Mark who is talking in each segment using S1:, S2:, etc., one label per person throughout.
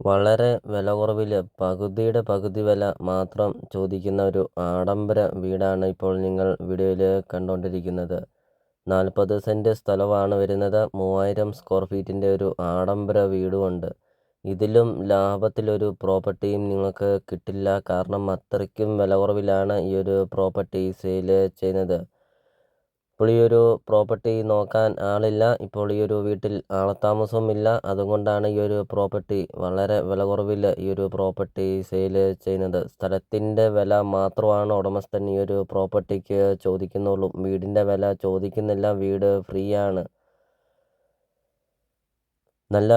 S1: വളരെ വില കുറവിൽ പകുതിയുടെ പകുതി വില മാത്രം ചോദിക്കുന്ന ഒരു ആഡംബര വീടാണ് ഇപ്പോൾ നിങ്ങൾ വീഡിയോയിൽ കണ്ടുകൊണ്ടിരിക്കുന്നത് നാൽപ്പത് സെന്റ് സ്ഥലമാണ് വരുന്നത്. മൂവായിരം സ്ക്വയർ ഫീറ്റിന്റെ ഒരു ആഡംബര വീടുമുണ്ട്. ഇതിലും ലാഭത്തിലൊരു പ്രോപ്പർട്ടിയും നിങ്ങൾക്ക് കിട്ടില്ല. കാരണം അത്രയ്ക്കും വില കുറവിലാണ് ഈ ഒരു പ്രോപ്പർട്ടി സെയിൽ ചെയ്യുന്നത്. ഇപ്പോൾ ഈ ഒരു പ്രോപ്പർട്ടി നോക്കാൻ ആളില്ല. ഇപ്പോൾ ഈ ഒരു വീട്ടിൽ ആളത്താമസവുമില്ല അതുകൊണ്ടാണ് ഈ ഒരു പ്രോപ്പർട്ടി വളരെ വില കുറവിൽ ഈ ഒരു പ്രോപ്പർട്ടി സെയിൽ ചെയ്യുന്നത്. സ്ഥലത്തിന്റെ വില മാത്രമാണ് ഉടമസ്ഥൻ ഈ ഒരു പ്രോപ്പർട്ടിക്ക് ചോദിക്കുന്നുള്ളൂ. വീടിന്റെ വില ചോദിക്കുന്നില്ല. വീട് ഫ്രീ ആണ് നല്ല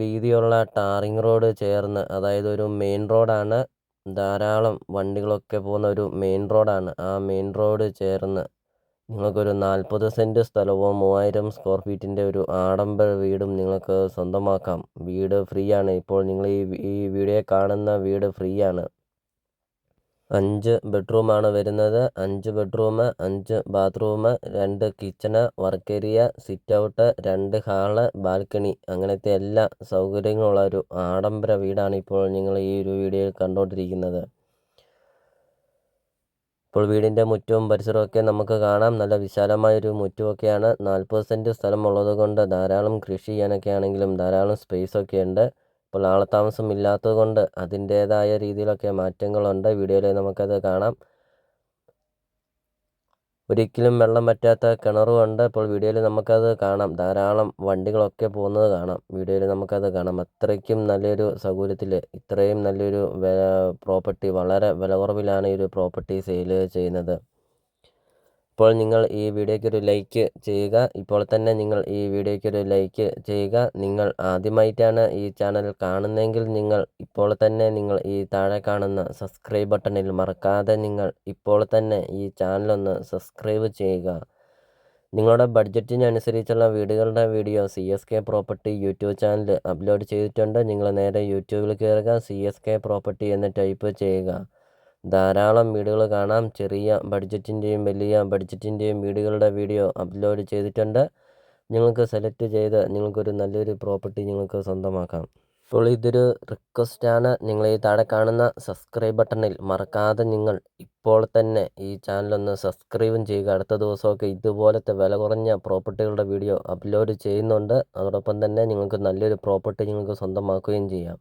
S1: വീതിയുള്ള ടാറിങ് റോഡ് ചേർന്ന് അതായത് ഒരു മെയിൻ റോഡാണ്. ധാരാളം വണ്ടികളൊക്കെ പോകുന്ന ഒരു മെയിൻ റോഡാണ്. ആ മെയിൻ റോഡ് ചേർന്ന് നിങ്ങൾക്കൊരു നാൽപ്പത് സെന്റ് സ്ഥലവും മൂവായിരം സ്ക്വയർ ഫീറ്റിന്റെ ഒരു ആഡംബര വീടും നിങ്ങൾക്ക് സ്വന്തമാക്കാം. വീട് ഫ്രീ ആണ് ഇപ്പോൾ നിങ്ങൾ ഈ ഈ വീഡിയോ കാണുന്ന വീട് ഫ്രീ ആണ് അഞ്ച് ബെഡ്റൂമാണ് വരുന്നത്. അഞ്ച് ബെഡ്റൂം അഞ്ച് ബാത്റൂം രണ്ട് kitchen work area sit out രണ്ട് ഹാൾ ബാൽക്കണി. അങ്ങനത്തെ എല്ലാ സൗകര്യങ്ങളുള്ള ഒരു ആഡംബര വീടാണ് ഇപ്പോൾ നിങ്ങൾ ഈ ഒരു വീഡിയോയിൽ കണ്ടുകൊണ്ടിരിക്കുന്നത്. ഇപ്പോൾ വീടിന്റെ മുറ്റവും പരിസരമൊക്കെ നമുക്ക് കാണാം. നല്ല വിശാലമായൊരു മുറ്റമൊക്കെയാണ്. നാൽപ്പത് സെന്റ് സ്ഥലമുള്ളത് കൊണ്ട് ധാരാളം കൃഷി ചെയ്യാനൊക്കെ ആണെങ്കിലും ധാരാളം സ്പേസൊക്കെ ഉണ്ട്. ഇപ്പോൾ ആളത്താമസം ഇല്ലാത്തത് കൊണ്ട് അതിന്റേതായ രീതിയിലൊക്കെ മാറ്റങ്ങളുണ്ട്. വീഡിയോയിൽ നമുക്കത് കാണാം. ഒരിക്കലും വെള്ളം പറ്റാത്ത കിണറുമുണ്ട് ഇപ്പോൾ വീഡിയോയിൽ നമുക്കത് കാണാം. ധാരാളം വണ്ടികളൊക്കെ പോകുന്നത് കാണാം. വീഡിയോയിൽ നമുക്കത് കാണാം. അത്രയ്ക്കും നല്ലൊരു സൗകര്യത്തിൽ ഇത്രയും നല്ലൊരു പ്രോപ്പർട്ടി വളരെ വില കുറവിലാണ് ഈ ഒരു പ്രോപ്പർട്ടി സെയിൽ ചെയ്യുന്നത്. ഇപ്പോൾ നിങ്ങൾ ഈ വീഡിയോയ്ക്ക് ഒരു ലൈക്ക് ചെയ്യുക. ഇപ്പോൾ തന്നെ നിങ്ങൾ ഈ വീഡിയോയ്ക്ക് ഒരു ലൈക്ക് ചെയ്യുക. നിങ്ങൾ ആദ്യമായിട്ടാണ് ഈ ചാനൽ കാണുന്നതെങ്കിൽ നിങ്ങൾ ഇപ്പോൾ തന്നെ നിങ്ങൾ ഈ താഴെ കാണുന്ന സബ്സ്ക്രൈബ് ബട്ടണിൽ മറക്കാതെ നിങ്ങൾ ഇപ്പോൾ തന്നെ ഈ ചാനലൊന്ന് സബ്സ്ക്രൈബ് ചെയ്യുക. നിങ്ങളുടെ ബഡ്ജറ്റിനനുസരിച്ചുള്ള വീടുകളുടെ video C S K property YouTube channel upload ചെയ്തിട്ടുണ്ട്. നിങ്ങൾ നേരെ യൂട്യൂബിൽ കയറുക സി എസ് കെ പ്രോപ്പർട്ടി എന്ന് ടൈപ്പ് ചെയ്യുക. ധാരാളം വീടുകൾ കാണാം. ചെറിയ ബഡ്ജറ്റിന്റെയും വലിയ ബഡ്ജറ്റിന്റെയും വീടുകളുടെ വീഡിയോ അപ്ലോഡ് ചെയ്തിട്ടുണ്ട്. നിങ്ങൾക്ക് സെലക്ട് ചെയ്ത് നിങ്ങൾക്കൊരു നല്ലൊരു പ്രോപ്പർട്ടി നിങ്ങൾക്ക് സ്വന്തമാക്കാം. അപ്പോൾ ഇതൊരു റിക്വസ്റ്റാണ് നിങ്ങൾ ഈ താഴെ കാണുന്ന സബ്സ്ക്രൈബ് ബട്ടണിൽ മറക്കാതെ നിങ്ങൾ ഇപ്പോൾ തന്നെ ഈ ചാനലൊന്ന് സബ്സ്ക്രൈബും ചെയ്യുക. അടുത്ത ദിവസമൊക്കെ ഇതുപോലത്തെ വില കുറഞ്ഞ പ്രോപ്പർട്ടികളുടെ വീഡിയോ അപ്ലോഡ് ചെയ്യുന്നുണ്ട്. അതോടൊപ്പം തന്നെ നിങ്ങൾക്ക് നല്ലൊരു പ്രോപ്പർട്ടി നിങ്ങൾക്ക് സ്വന്തമാക്കുകയും ചെയ്യാം.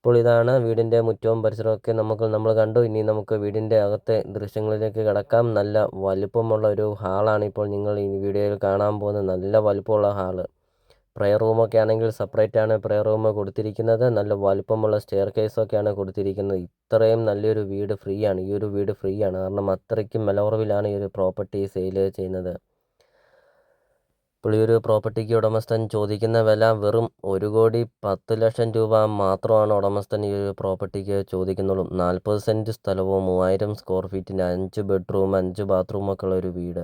S1: ഇപ്പോൾ ഇതാണ് വീടിന്റെ മുറ്റവും പരിസരമൊക്കെ നമുക്ക് നമ്മൾ കണ്ടു. ഇനി നമുക്ക് വീടിന്റെ അകത്തെ ദൃശ്യങ്ങളിലേക്ക് കിടക്കാം. നല്ല വലുപ്പമുള്ള ഒരു ഹാളാണ് ഇപ്പോൾ നിങ്ങൾ ഈ വീഡിയോയിൽ കാണാൻ പോകുന്നത്. നല്ല വലുപ്പമുള്ള ഹാൾ പ്രയർ റൂമൊക്കെ ആണെങ്കിൽ സെപ്പറേറ്റ് ആണ് പ്രയർ റൂം കൊടുത്തിരിക്കുന്നത്. നല്ല വലുപ്പമുള്ള സ്റ്റെയർ കേസൊക്കെയാണ് കൊടുത്തിരിക്കുന്നത്. ഇത്രയും നല്ലൊരു വീട് ഫ്രീ ആണ്. ഈ ഒരു വീട് ഫ്രീ ആണ്. കാരണം അത്രയ്ക്കും വില ഈ ഒരു പ്രോപ്പർട്ടി സെയിൽ ചെയ്യുന്നത്. ഒരു പ്രോപ്പർട്ടിക്ക് ഉടമസ്ഥൻ ചോദിക്കുന്ന വില വെറും ഒരു കോടി പത്ത് ലക്ഷം രൂപ മാത്രമാണ് ഉടമസ്ഥൻ ഈ ഒരു പ്രോപ്പർട്ടിക്ക് ചോദിക്കുന്നുള്ളൂ. നാൽപ്പത് സെന്റ് സ്ഥലവും മൂവായിരം സ്ക്വയർ ഫീറ്റിന്റെ അഞ്ച് ബെഡ്റൂം അഞ്ച് ബാത്റൂമൊക്കെ ഉള്ള ഒരു വീട്.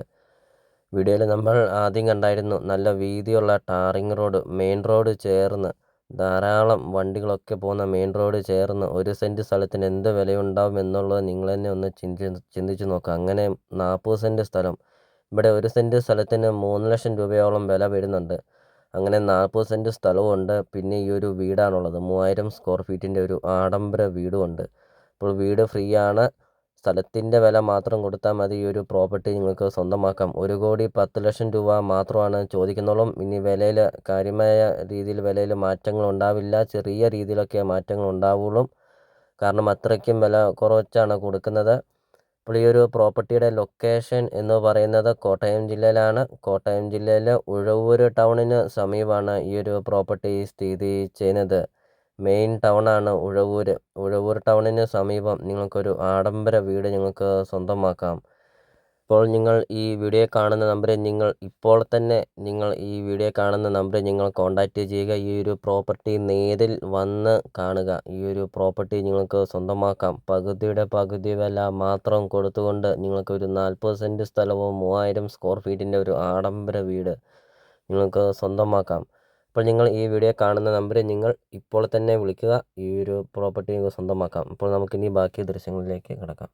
S1: വീഡിയോയിൽ നമ്മൾ ആദ്യം കണ്ടായിരുന്നു നല്ല വീതിയുള്ള ടാറിങ് റോഡ് മെയിൻ റോഡ് ചേർന്ന് ധാരാളം വണ്ടികളൊക്കെ പോകുന്ന മെയിൻ റോഡ് ചേർന്ന് ഒരു സെന്റ് സ്ഥലത്തിന് എന്ത് വിലയുണ്ടാവും എന്നുള്ളത് നിങ്ങൾ തന്നെ ഒന്ന് ചിന്തി ചിന്തിച്ച് നോക്കുക അങ്ങനെ നാൽപ്പത് സെന്റ് സ്ഥലം ഇവിടെ ഒരു സെന്റ് സ്ഥലത്തിന് മൂന്ന് ലക്ഷം രൂപയോളം വില വരുന്നുണ്ട്. അങ്ങനെ നാൽപ്പത് സെന്റ് സ്ഥലവുമുണ്ട് പിന്നെ ഈ ഒരു വീടാണുള്ളത്. മൂവായിരം സ്ക്വയർ ഫീറ്റിന്റെ ഒരു ആഡംബര വീടുമുണ്ട്. അപ്പോൾ വീട് ഫ്രീ ആണ് സ്ഥലത്തിന്റെ വില മാത്രം കൊടുത്താൽ മതി. ഈ ഒരു പ്രോപ്പർട്ടി നിങ്ങൾക്ക് സ്വന്തമാക്കാം. ഒരു കോടി പത്ത് ലക്ഷം രൂപ മാത്രമാണ് ചോദിക്കുന്നുള്ളൂ. ഇനി വിലയിൽ കാര്യമായ രീതിയിൽ വിലയിൽ മാറ്റങ്ങൾ ഉണ്ടാവില്ല. ചെറിയ രീതിയിലൊക്കെ മാറ്റങ്ങൾ ഉണ്ടാവുള്ളൂ. കാരണം അത്രയ്ക്കും വില കുറച്ചാണ് കൊടുക്കുന്നത്. അപ്പോൾ ഈ ഒരു പ്രോപ്പർട്ടിയുടെ ലൊക്കേഷൻ എന്ന് പറയുന്നത് കോട്ടയം ജില്ലയിലാണ്. കോട്ടയം ജില്ലയിലെ ഉഴവൂർ ടൗണിന് സമീപമാണ് ഈ ഒരു പ്രോപ്പർട്ടി സ്ഥിതി ചെയ്യുന്നത്. മെയിൻ ടൗണാണ് ഉഴവൂർ ഉഴവൂർ ടൗണിന് സമീപം നിങ്ങൾക്കൊരു ആഡംബര വീട് നിങ്ങൾക്ക് സ്വന്തമാക്കാം. ഇപ്പോൾ നിങ്ങൾ ഈ വീഡിയോ കാണുന്ന നമ്പറിൽ നിങ്ങൾ ഇപ്പോൾ തന്നെ നിങ്ങൾ ഈ വീഡിയോ കാണുന്ന നമ്പറിൽ നിങ്ങൾ കോൺടാക്റ്റ് ചെയ്യുക. ഈ ഒരു പ്രോപ്പർട്ടി നേരിൽ വന്ന് കാണുക. ഈ ഒരു പ്രോപ്പർട്ടി നിങ്ങൾക്ക് സ്വന്തമാക്കാം. പകുതിയുടെ പകുതി വില മാത്രം കൊടുത്തുകൊണ്ട് നിങ്ങൾക്ക് ഒരു നാൽപ്പത് സെന്റ് സ്ഥലവും മൂവായിരം സ്ക്വയർ ഫീറ്റിന്റെ ഒരു ആഡംബര വീട് നിങ്ങൾക്ക് സ്വന്തമാക്കാം. അപ്പോൾ നിങ്ങൾ ഈ വീഡിയോ കാണുന്ന നമ്പറിൽ നിങ്ങൾ ഇപ്പോൾ തന്നെ വിളിക്കുക. ഈ ഒരു പ്രോപ്പർട്ടി നിങ്ങൾക്ക് സ്വന്തമാക്കാം. അപ്പോൾ നമുക്കിനി ബാക്കി ദൃശ്യങ്ങളിലേക്ക് കിടക്കാം.